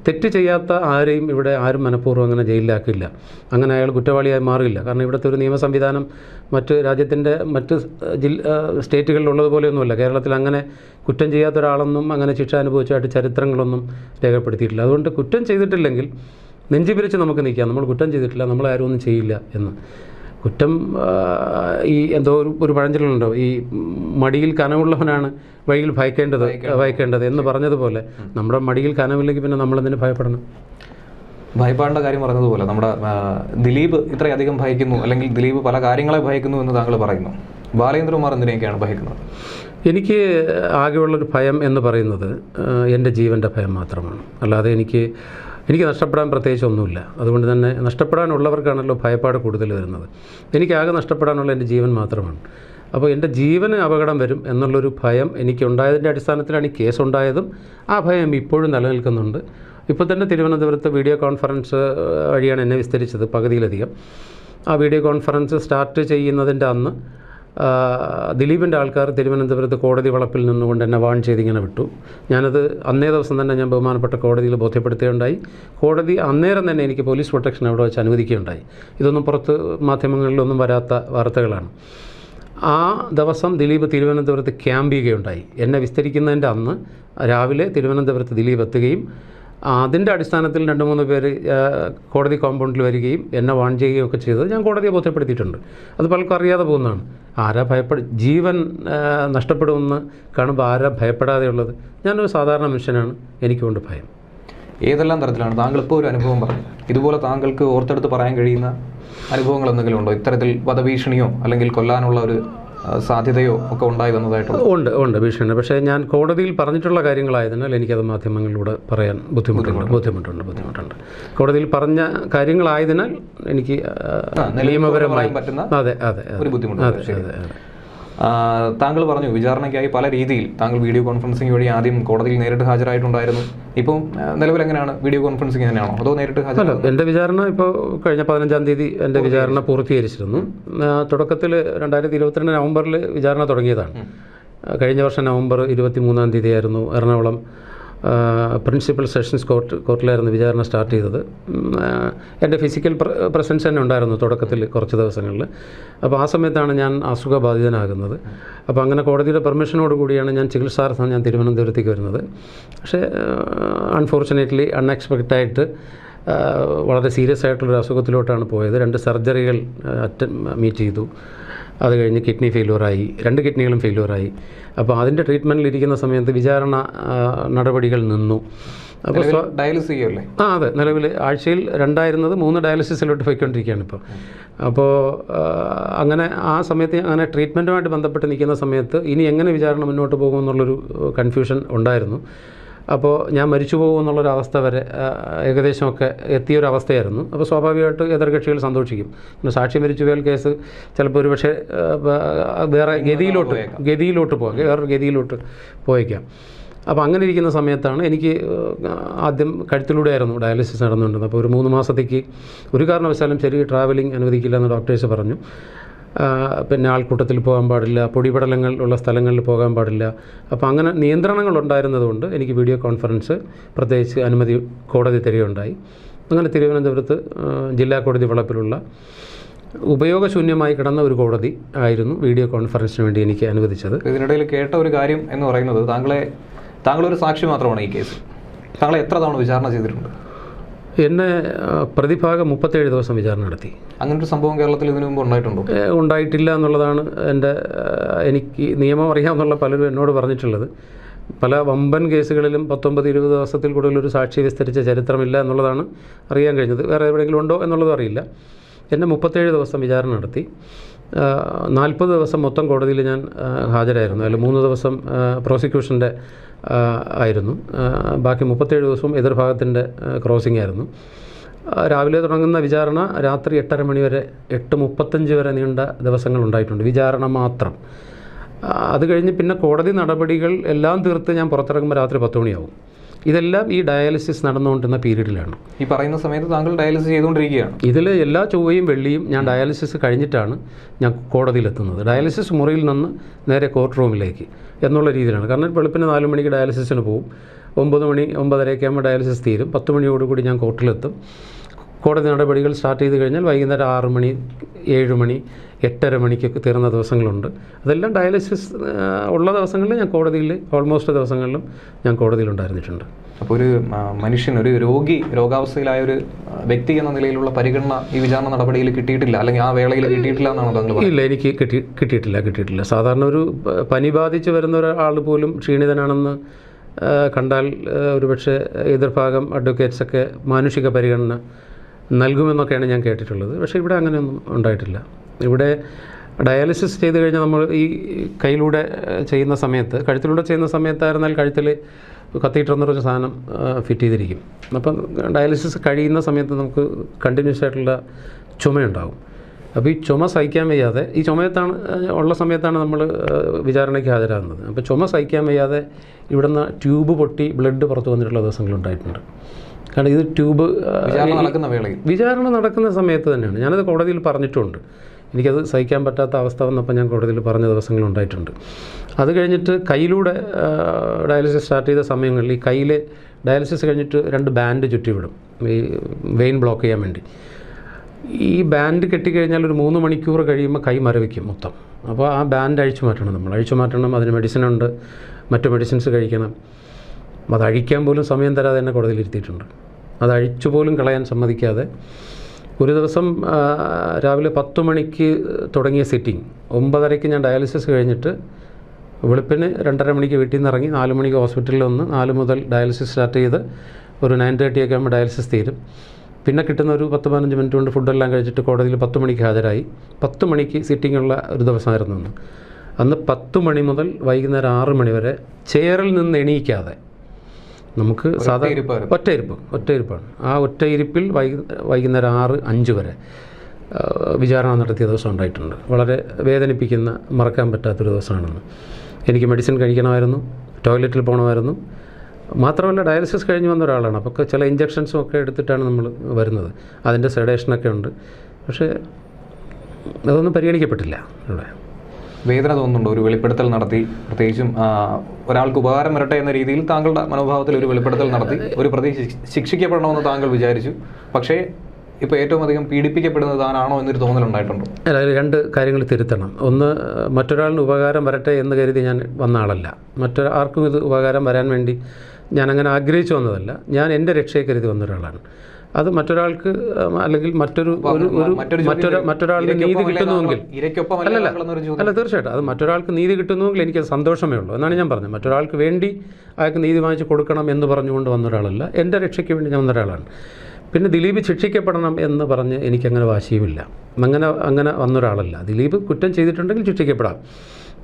തെറ്റ് ചെയ്യാത്ത ആരെയും ഇവിടെ ആരും മനഃപൂർവം അങ്ങനെ ജയിലിലാക്കില്ല അങ്ങനെ അയാൾ കുറ്റവാളിയായി മാറില്ല കാരണം ഇവിടുത്തെ ഒരു നിയമ സംവിധാനം മറ്റ് രാജ്യത്തിന്റെ മറ്റ് ജില്ല സ്റ്റേറ്റുകളിലുള്ളതുപോലെയൊന്നുമല്ല കേരളത്തിൽ അങ്ങനെ കുറ്റം ചെയ്യാത്ത ഒരാളൊന്നും അങ്ങനെ ശിക്ഷ അനുഭവിച്ചതായിട്ട് ചരിത്രങ്ങളൊന്നും രേഖപ്പെടുത്തിയിട്ടില്ല. അതുകൊണ്ട് കുറ്റം ചെയ്തിട്ടില്ലെങ്കിൽ നെഞ്ചി പിരിച്ച് നമുക്ക് നിൽക്കാം. നമ്മൾ കുറ്റം ചെയ്തിട്ടില്ല. നമ്മളാരും ഒന്നും ചെയ്യില്ല എന്ന്. കുറ്റം ഈ എന്തോ ഒരു ഒരു പഴഞ്ചൊല്ലുണ്ടോ? ഈ മടിയിൽ കനമുള്ളവനാണ് വഴിയിൽ ഭയക്കേണ്ടത് ഭയക്കേണ്ടത്. എന്ന് പറഞ്ഞതുപോലെ നമ്മുടെ മടിയിൽ കനമില്ലെങ്കിൽ പിന്നെ നമ്മളെന്തിനു ഭയപ്പെടണം? ഭയപ്പാടിന്റെ കാര്യം പറഞ്ഞതുപോലെ നമ്മുടെ ദിലീപ് ഇത്രയധികം ഭയക്കുന്നു അല്ലെങ്കിൽ ദിലീപ് പല കാര്യങ്ങളെ ഭയക്കുന്നു എന്ന് താങ്കൾ പറയുന്നു. ബാലേന്ദ്രകുമാർ എന്തിനെയൊക്കെയാണ് ഭയക്കുന്നത്? എനിക്ക് ആകെയുള്ളൊരു ഭയം എന്ന് പറയുന്നത് എന്റെ ജീവന്റെ ഭയം മാത്രമാണ്. അല്ലാതെ എനിക്ക് എനിക്ക് നഷ്ടപ്പെടാൻ പ്രത്യേകിച്ച് ഒന്നുമില്ല. അതുകൊണ്ട് തന്നെ നഷ്ടപ്പെടാനുള്ളവർക്കാണല്ലോ ഭയപ്പാട് കൂടുതൽ വരുന്നത്. എനിക്കാകെ നഷ്ടപ്പെടാനുള്ള എന്റെ ജീവൻ മാത്രമാണ്. അപ്പോൾ എന്റെ ജീവന് അപകടം വരും എന്നുള്ളൊരു ഭയം എനിക്കുണ്ടായതിന്റെ അടിസ്ഥാനത്തിലാണ് ഈ കേസ് ഉണ്ടായതും ആ ഭയം ഇപ്പോഴും നിലനിൽക്കുന്നുണ്ട്. ഇപ്പോൾ തന്നെ തിരുവനന്തപുരത്ത് വീഡിയോ കോൺഫറൻസ് വഴിയാണ് എന്നെ വിസ്തരിച്ചത് പകുതിയിലധികം. ആ വീഡിയോ കോൺഫറൻസ് സ്റ്റാർട്ട് ചെയ്യുന്നതിന്റെ അന്ന് ദിലീപിന്റെ ആൾക്കാർ തിരുവനന്തപുരത്ത് കോടതി വളപ്പിൽ നിന്നുകൊണ്ട് എന്നെ വാൺ ചെയ്തിങ്ങനെ വിട്ടു. ഞാനത് അന്നേ ദിവസം തന്നെ ഞാൻ ബഹുമാനപ്പെട്ട കോടതിയിൽ ബോധ്യപ്പെടുത്തുകയുണ്ടായി. കോടതി അന്നേരം തന്നെ എനിക്ക് പോലീസ് പ്രൊട്ടക്ഷൻ അവിടെ വെച്ച് അനുവദിക്കുകയുണ്ടായി. ഇതൊന്നും പുറത്ത് മാധ്യമങ്ങളിലൊന്നും വരാത്ത വാർത്തകളാണ്. ആ ദിവസം ദിലീപ് തിരുവനന്തപുരത്ത് ക്യാമ്പ് ചെയ്യുകയുണ്ടായി. എന്നെ വിസ്തരിക്കുന്നതിന്റെ അന്ന് രാവിലെ തിരുവനന്തപുരത്ത് ദിലീപ് എത്തുകയും അതിന്റെ അടിസ്ഥാനത്തിൽ രണ്ട് മൂന്ന് പേര് കോടതി കോമ്പൗണ്ടിൽ വരികയും എന്നെ വാൺ ചെയ്യുകയും ഒക്കെ ചെയ്തത് ഞാൻ കോടതിയെ ബോധ്യപ്പെടുത്തിയിട്ടുണ്ട്. അത് പലർക്കും അറിയാതെ പോകുന്നതാണ്. ആരാ ഭയപ്പെട ജീവൻ നഷ്ടപ്പെടുമെന്ന് കാണുമ്പോൾ ആരാ ഭയപ്പെടാതെയുള്ളത്? ഞാനൊരു സാധാരണ മനുഷ്യനാണ് എനിക്കുകൊണ്ട് ഭയം. ഏതെല്ലാം തരത്തിലാണ് താങ്കൾ ഇപ്പോൾ ഒരു അനുഭവം പറഞ്ഞു ഇതുപോലെ താങ്കൾക്ക് ഓർത്തെടുത്ത് പറയാൻ കഴിയുന്ന അനുഭവങ്ങൾ എന്തെങ്കിലും ഉണ്ടോ? ഇത്തരത്തിൽ വധഭീഷണിയോ അല്ലെങ്കിൽ കൊല്ലാനുള്ള ഒരു സാധ്യതയോ ഒക്കെ ഉണ്ടായി വന്നതായിട്ട് ഉണ്ട് ഉണ്ട് ഭീഷണി. പക്ഷേ ഞാൻ കോടതിയിൽ പറഞ്ഞിട്ടുള്ള കാര്യങ്ങളായതിനാൽ എനിക്കത് മാധ്യമങ്ങളിലൂടെ പറയാൻ ബുദ്ധിമുട്ടുണ്ട് ബുദ്ധിമുട്ടുണ്ട്. ബുദ്ധിമുട്ടുണ്ട് കോടതിയിൽ പറഞ്ഞ കാര്യങ്ങളായതിനാൽ എനിക്ക് നിയമപരമായി പറ്റുന്ന അതെ അതെ അതെ. അതെ. താങ്കൾ പറഞ്ഞു വിചാരണയ്ക്കായി പല രീതിയിൽ താങ്കൾ വീഡിയോ കോൺഫറൻസിംഗ് വഴി ആദ്യം കോടതിയിൽ നേരിട്ട് ഹാജരായിട്ടുണ്ടായിരുന്നു. ഇപ്പം നിലവിൽ എങ്ങനെയാണ്? വീഡിയോ കോൺഫറൻസിംഗ് തന്നെയാണോ? അതോ നേരിട്ട് ഹാജർ എന്റെ വിചാരണ ഇപ്പോൾ കഴിഞ്ഞ പതിനഞ്ചാം തീയതി എന്റെ വിചാരണ പൂർത്തീകരിച്ചിരുന്നു. തുടക്കത്തിൽ രണ്ടായിരത്തി ഇരുപത്തിരണ്ട് നവംബറിൽ വിചാരണ തുടങ്ങിയതാണ്. കഴിഞ്ഞ വർഷം നവംബർ ഇരുപത്തി മൂന്നാം തീയതിയായിരുന്നു എറണാകുളം പ്രിൻസിപ്പൽ സെഷൻസ് കോർട്ട് കോർട്ടിലായിരുന്നു വിചാരണ സ്റ്റാർട്ട് ചെയ്തത്. എന്റെ ഫിസിക്കൽ പ്ര- പ്രസൻസ് തന്നെ ഉണ്ടായിരുന്നു തുടക്കത്തിൽ കുറച്ച് ദിവസങ്ങളിൽ. അപ്പോൾ ആ സമയത്താണ് ഞാൻ അസുഖബാധിതനാകുന്നത്. അപ്പോൾ അങ്ങനെ കോടതിയുടെ പെർമിഷനോട് കൂടിയാണ് ഞാൻ ചികിത്സാർത്ഥം ഞാൻ തിരുവനന്തപുരത്തേക്ക് വരുന്നത്. പക്ഷേ അൺഫോർച്ചുനേറ്റ്ലി അൺഎക്സ്പെക്റ്റായിട്ട് വളരെ സീരിയസ് ആയിട്ടുള്ളൊരു അസുഖത്തിലോട്ടാണ് പോയത്. രണ്ട് സർജറികൾ അറ്റൻ മീറ്റ് ചെയ്തു. അത് കഴിഞ്ഞ് കിഡ്നി ഫെയിലുവറായി രണ്ട് കിഡ്നികളും ഫെയിലുവറായി അപ്പോൾ അതിന്റെ ട്രീറ്റ്മെന്റിൽ ഇരിക്കുന്ന സമയത്ത് വിചാരണ നടപടികൾ നിന്നു. അപ്പോൾ ഡയാലിസിസ് ചെയ്യല്ലേ ചെയ്യുമല്ലേ ആ അതെ. നിലവിൽ ആഴ്ചയിൽ രണ്ടായിരുന്നത് മൂന്ന് ഡയാലിസിസിലോട്ട് പോയിക്കൊണ്ടിരിക്കുകയാണ് ഇപ്പോൾ അപ്പോൾ അങ്ങനെ ആ സമയത്ത് അങ്ങനെ ട്രീറ്റ്മെന്റുമായിട്ട് ബന്ധപ്പെട്ട് നിൽക്കുന്ന സമയത്ത് ഇനി എങ്ങനെ വിചാരണ മുന്നോട്ട് പോകുമെന്നുള്ളൊരു കൺഫ്യൂഷൻ ഉണ്ടായിരുന്നു. അപ്പോൾ ഞാൻ മരിച്ചു പോകുമെന്നുള്ളൊരു അവസ്ഥ വരെ ഏകദേശമൊക്കെ എത്തിയൊരവസ്ഥയായിരുന്നു. അപ്പോൾ സ്വാഭാവികമായിട്ട് എതിർകക്ഷികൾ സന്തോഷിക്കും. പിന്നെ സാക്ഷി മരിച്ചു പോയാൽ കേസ് ചിലപ്പോൾ ഒരു പക്ഷേ വേറെ ഗതിയിലോട്ട് ഗതിയിലോട്ട് പോകാം. വേറൊരു ഗതിയിലോട്ട് പോയേക്കാം. അപ്പോൾ അങ്ങനെ ഇരിക്കുന്ന സമയത്താണ് എനിക്ക് ആദ്യം കഴുത്തിലൂടെയായിരുന്നു ഡയാലിസിസ് നടന്നുകൊണ്ടിരുന്നത്. അപ്പോൾ ഒരു മൂന്ന് മാസത്തേക്ക് ഒരു കാരണവശാലും ശരി ട്രാവലിംഗ് അനുവദിക്കില്ല എന്ന് ഡോക്ടേഴ്സ് പറഞ്ഞു. പിന്നെ ആൾക്കൂട്ടത്തിൽ പോകാൻ പാടില്ല പൊടിപടലങ്ങൾ ഉള്ള സ്ഥലങ്ങളിൽ പോകാൻ പാടില്ല. അപ്പോൾ അങ്ങനെ നിയന്ത്രണങ്ങൾ ഉണ്ടായിരുന്നതുകൊണ്ട് എനിക്ക് വീഡിയോ കോൺഫറൻസ് പ്രത്യേകിച്ച് അനുമതി കോടതി തരികയുണ്ടായി. അങ്ങനെ തിരുവനന്തപുരത്ത് ജില്ലാ കോടതി വളപ്പിലുള്ള ഉപയോഗശൂന്യമായി കിടന്ന ഒരു കോടതി ആയിരുന്നു വീഡിയോ കോൺഫറൻസിന് വേണ്ടി എനിക്ക് അനുവദിച്ചത്. ഇതിനിടയിൽ കേട്ട ഒരു കാര്യം എന്ന് പറയുന്നത് താങ്കളെ താങ്കളൊരു സാക്ഷി മാത്രമാണ് ഈ കേസ് താങ്കളെ എത്ര തവണ വിചാരണ ചെയ്തിട്ടുണ്ട്? എന്നെ പ്രതിഭാഗം മുപ്പത്തേഴ് ദിവസം വിചാരണ നടത്തി. അങ്ങനെ ഒരു സംഭവം കേരളത്തിൽ ഇതിനു മുമ്പ് ഉണ്ടായിട്ടുണ്ടോ? ഉണ്ടായിട്ടില്ല എന്നുള്ളതാണ് എന്റെ എനിക്ക് നിയമം അറിയാമെന്നുള്ള പലരും എന്നോട് പറഞ്ഞിട്ടുള്ളത്. പല വമ്പൻ കേസുകളിലും പത്തൊമ്പത് ഇരുപത് ദിവസത്തിൽ കൂടുതൽ ഒരു സാക്ഷി വിസ്തരിച്ച ചരിത്രമില്ല എന്നുള്ളതാണ് അറിയാൻ കഴിഞ്ഞത്. വേറെ എവിടെയെങ്കിലും ഉണ്ടോ എന്നുള്ളതും അറിയില്ല. എന്നെ മുപ്പത്തേഴ് ദിവസം വിചാരണ നടത്തി. നാൽപ്പത് ദിവസം മൊത്തം കോടതിയിൽ ഞാൻ ഹാജരായിരുന്നു. അല്ലെങ്കിൽ മൂന്ന് ദിവസം പ്രോസിക്യൂഷന്റെ ആയിരുന്നു. ബാക്കി മുപ്പത്തേഴ് ദിവസവും എതിർഭാഗത്തിന്റെ ക്രോസിംഗ് ആയിരുന്നു. രാവിലെ തുടങ്ങുന്ന വിചാരണ രാത്രി എട്ടര മണി വരെ എട്ട് മുപ്പത്തഞ്ച് വരെ നീണ്ട ദിവസങ്ങൾ ഉണ്ടായിട്ടുണ്ട്. വിചാരണ മാത്രം. അത് കഴിഞ്ഞ് പിന്നെ കോടതി നടപടികൾ എല്ലാം തീർത്ത് ഞാൻ പുറത്തിറങ്ങുമ്പോൾ രാത്രി പത്ത് മണിയാവും. ഇതെല്ലാം ഈ ഡയാലിസിസ് നടന്നുകൊണ്ടിരുന്ന പീരീഡിലാണ്. ഈ പറയുന്ന സമയത്ത് താങ്കൾ ഡയാലിസിസ് ചെയ്തുകൊണ്ടിരിക്കുകയാണ്. ഇതിൽ എല്ലാ ചൊവ്വയും വെള്ളിയും ഞാൻ ഡയാലിസിസ് കഴിഞ്ഞിട്ടാണ് ഞാൻ കോടതിയിലെത്തുന്നത്. ഡയാലിസിസ് മുറിയിൽ നിന്ന് നേരെ കോർട്ട് റൂമിലേക്ക് എന്നുള്ള രീതിയിലാണ്. കാരണം വെളുപ്പിന് നാല് മണിക്ക് ഡയാലിസിസിന് പോകും ഒമ്പത് മണി ഒമ്പതരയൊക്കെ ആകുമ്പോൾ ഡയാലിസിസ് തീരും. പത്ത് മണിയോടുകൂടി ഞാൻ കോർട്ടിലെത്തും. കോടതി നടപടികൾ സ്റ്റാർട്ട് ചെയ്ത് കഴിഞ്ഞാൽ വൈകുന്നേരം ആറ് മണി ഏഴ് മണി എട്ടര മണിക്കൊക്കെ തീർന്ന ദിവസങ്ങളുണ്ട്. അതെല്ലാം ഡയാലിസിസ് ഉള്ള ദിവസങ്ങളിൽ ഞാൻ കോടതിയിൽ ഓൾമോസ്റ്റ് ദിവസങ്ങളിലും ഞാൻ കോടതിയിൽ ഉണ്ടായിരുന്നിട്ടുണ്ട് അപ്പോൾ ഒരു മനുഷ്യൻ ഒരു രോഗി രോഗാവസ്ഥയിലായ ഒരു വ്യക്തി എന്ന നിലയിലുള്ള പരിഗണന ഈ വിചാരണ നടപടിയിൽ കിട്ടിയിട്ടില്ല. അല്ലെങ്കിൽ ആ വേളയിൽ കിട്ടിയിട്ടില്ല എന്നാണ് താങ്കൾ ഇല്ല എനിക്ക് കിട്ടി കിട്ടിയിട്ടില്ല കിട്ടിയിട്ടില്ല. സാധാരണ ഒരു പനി ബാധിച്ച് വരുന്ന ഒരാൾ പോലും ക്ഷീണിതനാണെന്ന് കണ്ടാൽ ഒരുപക്ഷെ എതിർഭാഗം അഡ്വക്കേറ്റ്സൊക്കെ മാനുഷിക പരിഗണന നൽകുമെന്നൊക്കെയാണ് ഞാൻ കേട്ടിട്ടുള്ളത്. പക്ഷേ ഇവിടെ അങ്ങനെയൊന്നും ഉണ്ടായിട്ടില്ല. ഇവിടെ ഡയാലിസിസ് ചെയ്ത് കഴിഞ്ഞാൽ നമ്മൾ ഈ കയ്യിലൂടെ ചെയ്യുന്ന സമയത്ത് കഴുത്തിലൂടെ ചെയ്യുന്ന സമയത്തായിരുന്നാൽ കഴുത്തിൽ കത്തീറ്റർ എന്ന് പറഞ്ഞ സാധനം ഫിറ്റ് ചെയ്തിരിക്കും. അപ്പം ഡയാലിസിസ് കഴിയുന്ന സമയത്ത് നമുക്ക് കണ്ടിന്യൂസ് ആയിട്ടുള്ള ചുമയുണ്ടാകും. അപ്പോൾ ഈ ചുമ സഹിക്കാൻ വയ്യാതെ ഈ ചുമയത്താണ് ഉള്ള സമയത്താണ് നമ്മൾ വിചാരണയ്ക്ക് ഹാജരാകുന്നത്. അപ്പോൾ ചുമ സഹിക്കാൻ വയ്യാതെ ഇവിടുന്ന് ട്യൂബ് പൊട്ടി ബ്ലഡ് പുറത്തു വന്നിട്ടുള്ള ദിവസങ്ങളുണ്ടായിട്ടുണ്ട് കാരണം ഇത് ട്യൂബ് നടക്കുന്ന വേളയിൽ. വിചാരണ നടക്കുന്ന സമയത്ത് തന്നെയാണ്. ഞാനത് കോടതിയിൽ പറഞ്ഞിട്ടുണ്ട്. എനിക്കത് സഹിക്കാൻ പറ്റാത്ത അവസ്ഥ വന്നപ്പോൾ ഞാൻ കോടതിയിൽ പറഞ്ഞ ദിവസങ്ങളുണ്ടായിട്ടുണ്ട് അത് കഴിഞ്ഞിട്ട് കയ്യിലൂടെ ഡയാലിസിസ് സ്റ്റാർട്ട് ചെയ്ത സമയങ്ങളിൽ ഈ കയ്യിൽ ഡയാലിസിസ് കഴിഞ്ഞിട്ട് രണ്ട് ബാൻഡ് ചുറ്റിവിടും. ഈ വെയിൻ ബ്ലോക്ക് ചെയ്യാൻ വേണ്ടി. ഈ ബാൻഡ് കെട്ടിക്കഴിഞ്ഞാൽ ഒരു മൂന്ന് മണിക്കൂർ കഴിയുമ്പോൾ കൈ മരവിക്കും മൊത്തം. അപ്പോൾ ആ ബാൻഡ് അഴിച്ചു മാറ്റണം നമ്മൾ. അഴിച്ചു മാറ്റണം അതിന് മെഡിസിനുണ്ട്. മറ്റു മെഡിസിൻസ് കഴിക്കണം. അത് അഴിക്കാൻ പോലും സമയം തരാതെ എന്നെ കോടതിയിൽ ഇരുത്തിയിട്ടുണ്ട്. അത് അഴിച്ചുപോലും കളയാൻ സമ്മതിക്കാതെ ഒരു ദിവസം രാവിലെ പത്ത് മണിക്ക് തുടങ്ങിയ സിറ്റിംഗ് ഒമ്പതരയ്ക്ക് ഞാൻ ഡയാലിസിസ് കഴിഞ്ഞിട്ട് വെളുപ്പിന് രണ്ടര മണിക്ക് വീട്ടിൽ നിന്ന് ഇറങ്ങി നാല് മണിക്ക് ഹോസ്പിറ്റലിൽ വന്ന് നാല് മുതൽ ഡയാലിസിസ് സ്റ്റാർട്ട് ചെയ്ത് ഒരു നയൻ തേർട്ടി ഒക്കെ ആകുമ്പോൾ ഡയാലിസിസ് തീരും. പിന്നെ കിട്ടുന്ന ഒരു പത്ത് പതിനഞ്ച് മിനിറ്റ് കൊണ്ട് ഫുഡെല്ലാം കഴിച്ചിട്ട് കോടതിയിൽ പത്ത് മണിക്ക് ഹാജരായി. പത്ത് മണിക്ക് സിറ്റിംഗ് ഉള്ള ഒരു ദിവസമായിരുന്നു അന്ന്. അന്ന് പത്ത് മണി മുതൽ വൈകുന്നേരം ആറ് മണി വരെ ചെയറിൽ നിന്ന് എണീക്കാതെ നമുക്ക് സാധാരണ. ഒറ്റയിരിപ്പ് ഒറ്റയിരിപ്പാണ് ആ ഒറ്റയിരിപ്പിൽ വൈകു വൈകുന്നേരം ആറ് അഞ്ച് വരെ വിചാരണ നടത്തിയ ദിവസം ഉണ്ടായിട്ടുണ്ട്. വളരെ വേദനിപ്പിക്കുന്ന മറക്കാൻ പറ്റാത്തൊരു ദിവസമാണെന്ന്. എനിക്ക് മെഡിസിൻ കഴിക്കണമായിരുന്നു ടോയ്ലറ്റിൽ പോകണമായിരുന്നു മാത്രമല്ല ഡയാലിസിസ് കഴിഞ്ഞ് വന്ന ഒരാളാണ്. അപ്പോൾ ചില ഇഞ്ചക്ഷൻസും ഒക്കെ എടുത്തിട്ടാണ് നമ്മൾ വരുന്നത്. അതിന്റെ സെഡേഷനൊക്കെ ഉണ്ട്. പക്ഷേ അതൊന്നും പരിഗണിക്കപ്പെട്ടില്ല ഇവിടെ. വേദന തോന്നുന്നുണ്ടോ. ഒരു വെളിപ്പെടുത്തൽ നടത്തി. പ്രത്യേകിച്ചും ഒരാൾക്ക് ഉപകാരം വരട്ടെ എന്ന രീതിയിൽ താങ്കളുടെ മനോഭാവത്തിൽ ഒരു വെളിപ്പെടുത്തൽ നടത്തി. ഒരു പ്രതി ശിക്ഷ- ശിക്ഷിക്കപ്പെടണമെന്ന് താങ്കൾ വിചാരിച്ചു. പക്ഷേ ഇപ്പോൾ ഏറ്റവും അധികം പീഡിപ്പിക്കപ്പെടുന്നത് താനാണോ എന്നൊരു തോന്നലുണ്ടായിട്ടുണ്ടോ അല്ല രണ്ട് കാര്യങ്ങൾ തിരുത്തണം. ഒന്ന് മറ്റൊരാളിന് ഉപകാരം വരട്ടെ എന്ന് കരുതി ഞാൻ വന്ന ആളല്ല. മറ്റൊരു ആർക്കും ഇത് ഉപകാരം വരാൻ വേണ്ടി ഞാൻ അങ്ങനെ ആഗ്രഹിച്ചു വന്നതല്ല. ഞാൻ എന്റെ രക്ഷയെ കരുതി വന്ന ഒരാളാണ്. അത് മറ്റൊരാൾക്ക് അല്ലെങ്കിൽ മറ്റൊരു ഒരു മറ്റൊരു ചോദ്യം മറ്റൊരു വരും. മറ്റൊരാളിന് നീതി കിട്ടുന്നുവെങ്കിൽ അല്ലല്ല അല്ല തീർച്ചയായിട്ടും. അത് മറ്റൊരാൾക്ക് നീതി കിട്ടുന്നുവെങ്കിൽ എനിക്ക് സന്തോഷമേ ഉള്ളൂ. എന്നാണ് ഞാൻ പറഞ്ഞത്. മറ്റൊരാൾക്ക് വേണ്ടി അയാൾക്ക് നീതി വാങ്ങിച്ച് കൊടുക്കണം എന്ന് പറഞ്ഞുകൊണ്ട് വന്ന ഒരാളല്ല. എന്റെ രക്ഷയ്ക്ക് വേണ്ടി ഞാൻ വന്ന ഒരാളാണ്. പിന്നെ ദിലീപ് ശിക്ഷിക്കപ്പെടണം എന്ന് പറഞ്ഞ് എനിക്കങ്ങനെ വാശിയുമില്ല. അങ്ങനെ അങ്ങനെ വന്ന ഒരാളല്ല. ദിലീപ് കുറ്റം ചെയ്തിട്ടുണ്ടെങ്കിൽ ശിക്ഷിക്കപ്പെടാം.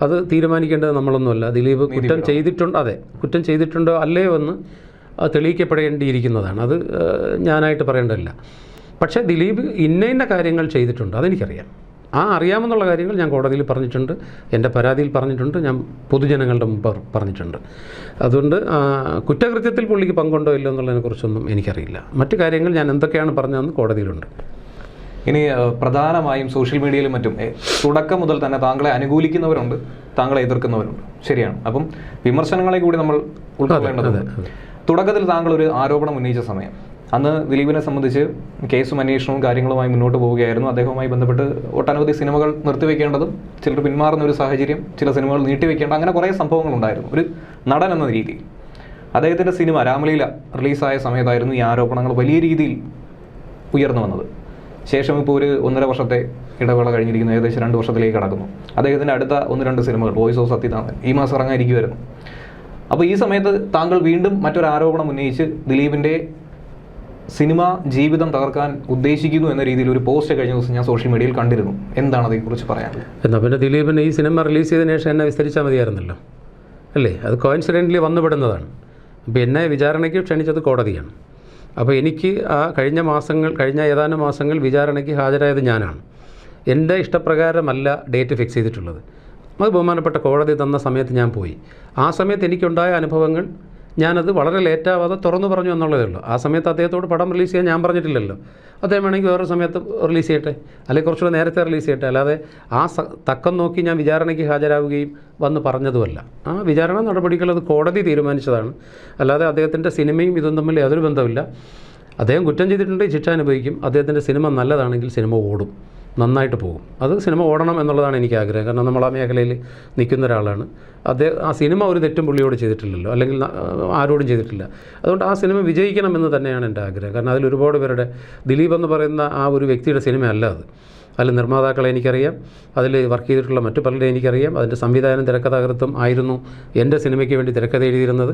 അത് തീരുമാനിക്കേണ്ടത് നമ്മളൊന്നുമല്ല. ദിലീപ് കുറ്റം ചെയ്തിട്ടുണ്ട് അതെ കുറ്റം ചെയ്തിട്ടുണ്ടോ അല്ലയോ എന്ന് തെളിയിക്കപ്പെടേണ്ടിയിരിക്കുന്നതാണ്. അത് ഞാനായിട്ട് പറയേണ്ടതില്ല. പക്ഷേ ദിലീപ് ഇന്ന ഇന്ന കാര്യങ്ങൾ ചെയ്തിട്ടുണ്ട് അതെനിക്കറിയാം. ആ അറിയാമെന്നുള്ള കാര്യങ്ങൾ ഞാൻ കോടതിയിൽ പറഞ്ഞിട്ടുണ്ട് എന്റെ പരാതിയിൽ പറഞ്ഞിട്ടുണ്ട് ഞാൻ പൊതുജനങ്ങളുടെ മുമ്പ് പറ- പറഞ്ഞിട്ടുണ്ട്. അതുകൊണ്ട് കുറ്റകൃത്യത്തിൽ പുള്ളിക്ക് പങ്കുണ്ടോ ഇല്ലോ എന്നുള്ളതിനെക്കുറിച്ചൊന്നും എനിക്കറിയില്ല. മറ്റു കാര്യങ്ങൾ ഞാൻ എന്തൊക്കെയാണ് പറഞ്ഞതെന്ന് കോടതിയിലുണ്ട്. ഇനി പ്രധാനമായും സോഷ്യൽ മീഡിയയിലും മറ്റും തുടക്കം മുതൽ തന്നെ താങ്കളെ അനുകൂലിക്കുന്നവരുണ്ട് താങ്കളെ എതിർക്കുന്നവരുണ്ട്. ശരിയാണ്. അപ്പം വിമർശനങ്ങളെ കൂടി നമ്മൾ ഉൾക്കൊള്ളേണ്ടതുണ്ട്. തുടക്കത്തിൽ താങ്കൾ ഒരു ആരോപണം ഉന്നയിച്ച സമയം. അന്ന് ദിലീപിനെ സംബന്ധിച്ച് കേസും അന്വേഷണവും കാര്യങ്ങളുമായി മുന്നോട്ട് പോവുകയായിരുന്നു. അദ്ദേഹവുമായി ബന്ധപ്പെട്ട് ഒട്ടനവധി സിനിമകൾ നിർത്തിവെക്കേണ്ടതും ചിലർ പിന്മാറുന്ന ഒരു സാഹചര്യം ചില സിനിമകൾ നീട്ടിവെക്കേണ്ട അങ്ങനെ കുറേ സംഭവങ്ങൾ ഉണ്ടായിരുന്നു ഒരു നടൻ എന്ന രീതിയിൽ. അദ്ദേഹത്തിന്റെ സിനിമ രാമലീല റിലീസായ സമയത്തായിരുന്നു ഈ ആരോപണങ്ങൾ വലിയ രീതിയിൽ ഉയർന്നു വന്നത്. ശേഷം ഇപ്പോൾ ഒരു ഒന്നര വർഷത്തെ ഇടവേള കഴിഞ്ഞിരിക്കുന്നു. ഏകദേശം രണ്ട് വർഷത്തിലേക്ക് കടക്കുന്നു. അദ്ദേഹത്തിന്റെ അടുത്ത ഒന്ന് രണ്ട് സിനിമകൾ വോയിസ് ഓഫ് സത്യനാഥൻ ഈ മാസം ഇറങ്ങാനിരിക്കുമായിരുന്നു അപ്പോൾ ഈ സമയത്ത് താങ്കൾ വീണ്ടും മറ്റൊരു ആരോപണം ഉന്നയിച്ച് ദിലീപിന്റെ സിനിമ ജീവിതം തകർക്കാൻ ഉദ്ദേശിക്കുന്നു എന്ന രീതിയിൽ ഒരു പോസ്റ്റ് കഴിഞ്ഞ ദിവസം ഞാൻ സോഷ്യൽ മീഡിയയിൽ കണ്ടിരുന്നു. എന്താണ് അതേക്കുറിച്ച് പറയാനുള്ളത്? എന്നാൽ പിന്നെ ദിലീപിന് ഈ സിനിമ റിലീസ് ചെയ്തതിന് ശേഷം എന്നെ വിസ്തരിച്ചാൽ മതിയായിരുന്നല്ലോ. അല്ലേ? അത് കോയിൻസിഡന്റലി വന്നുപെടുന്നതാണ് അപ്പോൾ എന്നെ വിചാരണയ്ക്ക് ക്ഷണിച്ചത് കോടതിയാണ്. അപ്പോൾ എനിക്ക് ആ കഴിഞ്ഞ മാസങ്ങൾ കഴിഞ്ഞ ഏതാനും മാസങ്ങൾ വിചാരണയ്ക്ക് ഹാജരായത് ഞാനാണ്. എന്റെ ഇഷ്ടപ്രകാരമല്ല ഡേറ്റ് ഫിക്സ് ചെയ്തിട്ടുള്ളത്. അത് ബഹുമാനപ്പെട്ട കോടതി തന്ന സമയത്ത് ഞാൻ പോയി. ആ സമയത്ത് എനിക്കുണ്ടായ അനുഭവങ്ങൾ ഞാനത് വളരെ ലേറ്റാവാതെ തുറന്നു പറഞ്ഞു എന്നുള്ളതേ ഉള്ളൂ. ആ സമയത്ത് അദ്ദേഹത്തോട് പടം റിലീസ് ചെയ്യാൻ ഞാൻ പറഞ്ഞിട്ടില്ലല്ലോ. അദ്ദേഹം വേണമെങ്കിൽ വേറെ സമയത്ത് റിലീസ് ചെയ്യട്ടെ. അല്ലെങ്കിൽ കുറച്ചുകൂടെ നേരത്തെ റിലീസ് ചെയ്യട്ടെ. അല്ലാതെ ആ തക്കം നോക്കി ഞാൻ വിചാരണയ്ക്ക് ഹാജരാവുകയും വന്ന് പറഞ്ഞതുമല്ല. ആ വിചാരണ നടപടികൾ അത് കോടതി തീരുമാനിച്ചതാണ്. അല്ലാതെ അദ്ദേഹത്തിന്റെ സിനിമയും ഇതും തമ്മിൽ യാതൊരു ബന്ധമില്ല അദ്ദേഹം കുറ്റം ചെയ്തിട്ടുണ്ടെങ്കിൽ ശിക്ഷ അനുഭവിക്കും. അദ്ദേഹത്തിന്റെ സിനിമ നല്ലതാണെങ്കിൽ സിനിമ ഓടും. നന്നായിട്ട് പോകും. അത് സിനിമ ഓടണം എന്നുള്ളതാണ് എനിക്ക് ആഗ്രഹം. കാരണം നമ്മൾ ആ മേഖലയിൽ നിൽക്കുന്ന ഒരാളാണ്. അദ്ദേഹം ആ സിനിമ ഒരു തെറ്റും പുള്ളിയോട് ചെയ്തിട്ടില്ലല്ലോ. അല്ലെങ്കിൽ ആരോടും ചെയ്തിട്ടില്ല. അതുകൊണ്ട് ആ സിനിമ വിജയിക്കണം എന്ന് തന്നെയാണ് എന്റെ ആഗ്രഹം. കാരണം അതിൽ ഒരുപാട് പേരുടെ ദിലീപ് എന്ന് പറയുന്ന ആ ഒരു വ്യക്തിയുടെ സിനിമയല്ല അത്. അതിൽ നിർമ്മാതാക്കളെ എനിക്കറിയാം. അതിൽ വർക്ക് ചെയ്തിട്ടുള്ള മറ്റു പലരെ എനിക്കറിയാം. അതിന്റെ സംവിധാനം തിരക്കഥാകൃത്തും ആയിരുന്നു എന്റെ സിനിമയ്ക്ക് വേണ്ടി തിരക്കഥ എഴുതിയിരുന്നത്.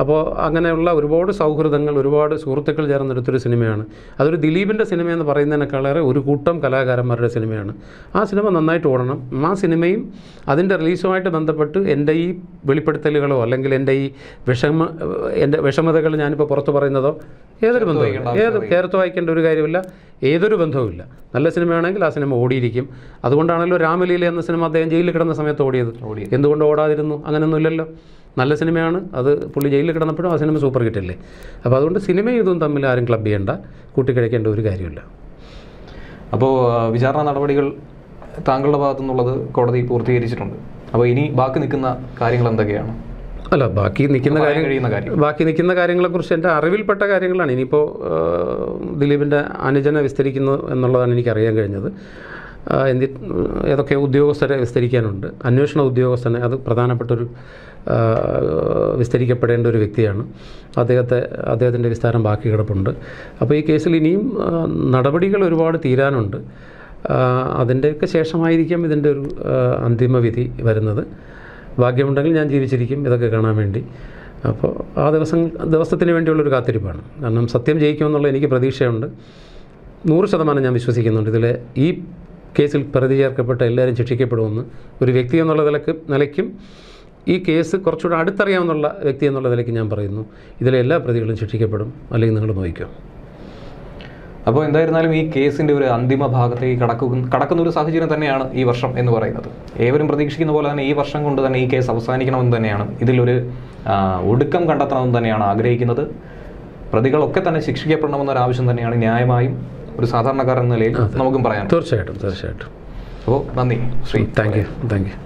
അപ്പോൾ അങ്ങനെയുള്ള ഒരുപാട് സൗഹൃദങ്ങൾ ഒരുപാട് സുഹൃത്തുക്കൾ ചേർന്നെടുത്തൊരു സിനിമയാണ്. അതൊരു ദിലീപിന്റെ സിനിമ എന്ന് പറയുന്നതിനേക്കാളേറെ ഒരു കൂട്ടം കലാകാരന്മാരുടെ സിനിമയാണ്. ആ സിനിമ നന്നായിട്ട് ഓടണം. ആ സിനിമയും അതിന്റെ റിലീസുമായിട്ട് ബന്ധപ്പെട്ട് എന്റെ ഈ വെളിപ്പെടുത്തലുകളോ അല്ലെങ്കിൽ എന്റെ ഈ വിഷമ എന്റെ വിഷമതകൾ ഞാനിപ്പോൾ പുറത്ത് പറയുന്നതോ ഏതൊരു ബന്ധവും ഏത് ചേർത്ത് വായിക്കേണ്ട ഒരു കാര്യമില്ല. ഏതൊരു ബന്ധവുമില്ല. നല്ല സിനിമയാണെങ്കിൽ ആ സിനിമ ഓടിയിരിക്കും. അതുകൊണ്ടാണല്ലോ രാമലീല എന്ന സിനിമ അദ്ദേഹം ജയിലിൽ കിടന്ന സമയത്ത് ഓടിയത്. എന്തുകൊണ്ട് ഓടാതിരുന്നു? അങ്ങനെയൊന്നുമില്ലല്ലോ നല്ല സിനിമയാണ്. അത് പുള്ളി ജയിലിൽ കിടന്നപ്പോഴും ആ സിനിമ സൂപ്പർ ഹിറ്റല്ലേ. അപ്പോൾ അതുകൊണ്ട് സിനിമയും ഇതും തമ്മിൽ ആരും ക്ലബ് ചെയ്യേണ്ട. കൂട്ടിക്കഴിക്കേണ്ട ഒരു കാര്യമില്ല. അപ്പോൾ വിചാരണ നടപടികൾ താങ്കളുടെ ഭാഗത്തു നിന്നുള്ളത് കോടതി പൂർത്തീകരിച്ചിട്ടുണ്ട്. അപ്പോൾ ഇനി ബാക്കി നിൽക്കുന്ന കാര്യങ്ങൾ എന്തൊക്കെയാണ്? അല്ല ബാക്കി നിൽക്കുന്ന കാര്യം ബാക്കി നിൽക്കുന്ന കാര്യങ്ങളെക്കുറിച്ച് എന്റെ അറിവിൽപ്പെട്ട കാര്യങ്ങളാണ്. ഇനിയിപ്പോൾ ദിലീപിന്റെ അനുജനെ വിസ്തരിക്കുന്നു എന്നുള്ളതാണ് എനിക്ക് അറിയാൻ കഴിഞ്ഞത്. എന്തി ഏതൊക്കെ ഉദ്യോഗസ്ഥരെ വിസ്തരിക്കാനുണ്ട്. അന്വേഷണ ഉദ്യോഗസ്ഥനെ അത് പ്രധാനപ്പെട്ടൊരു ഒരു വിസ്തരിക്കപ്പെടേണ്ട ഒരു വ്യക്തിയാണ്. അദ്ദേഹത്തെ അദ്ദേഹത്തിന്റെ വിസ്താരം ബാക്കി കിടപ്പുണ്ട്. അപ്പോൾ ഈ കേസിൽ ഇനിയും നടപടികൾ ഒരുപാട് തീരാനുണ്ട്. അതിന്റെയൊക്കെ ശേഷമായിരിക്കാം ഇതിന്റെ ഒരു അന്തിമവിധി അന്തിമ വിധി വരുന്നത്. ഭാഗ്യമുണ്ടെങ്കിൽ ഞാൻ ജീവിച്ചിരിക്കും. ഇതൊക്കെ കാണാൻ വേണ്ടി. അപ്പോൾ ആ ദിവസം ദിവസത്തിന് വേണ്ടിയുള്ളൊരു കാത്തിരിപ്പാണ്. കാരണം സത്യം ജയിക്കുമെന്നുള്ള എനിക്ക് പ്രതീക്ഷയുണ്ട്. നൂറ് ശതമാനം ഞാൻ വിശ്വസിക്കുന്നുണ്ട്. ഇതിലെ ഈ കേസിൽ പ്രതി ചേർക്കപ്പെട്ട എല്ലാവരും ശിക്ഷിക്കപ്പെടുമെന്ന്. ഒരു വ്യക്തി എന്നുള്ള നിലയ്ക്ക് നിലയ്ക്കും ഈ കേസ് കുറച്ചുകൂടെ അടുത്തറിയാമെന്നുള്ള വ്യക്തി എന്നുള്ള നിലയ്ക്ക് ഞാൻ പറയുന്നു. ഇതിലെ എല്ലാ പ്രതികളും ശിക്ഷിക്കപ്പെടും. അല്ലെങ്കിൽ നിങ്ങൾ നോക്കിക്കോ അപ്പോൾ എന്തായിരുന്നാലും ഈ കേസിന്റെ ഒരു അന്തിമ ഭാഗത്തേക്ക് കടക്കുന്ന കടക്കുന്ന ഒരു സാഹചര്യം തന്നെയാണ് ഈ വർഷം എന്ന് പറയുന്നത്. ഏവരും പ്രതീക്ഷിക്കുന്ന പോലെ തന്നെ ഈ വർഷം കൊണ്ട് തന്നെ ഈ കേസ് അവസാനിക്കണമെന്ന് തന്നെയാണ്. ഇതിലൊരു ഒടുക്കം കണ്ടെത്തണമെന്ന് തന്നെയാണ് ആഗ്രഹിക്കുന്നത്. പ്രതികളൊക്കെ തന്നെ ശിക്ഷിക്കപ്പെടണമെന്നൊരു ആവശ്യം തന്നെയാണ് ന്യായമായും ഒരു സാധാരണക്കാരൻ എന്ന നിലയിൽ നമുക്കും പറയാം തീർച്ചയായിട്ടും തീർച്ചയായിട്ടും. അപ്പോൾ നന്ദി. Shri thank you thank you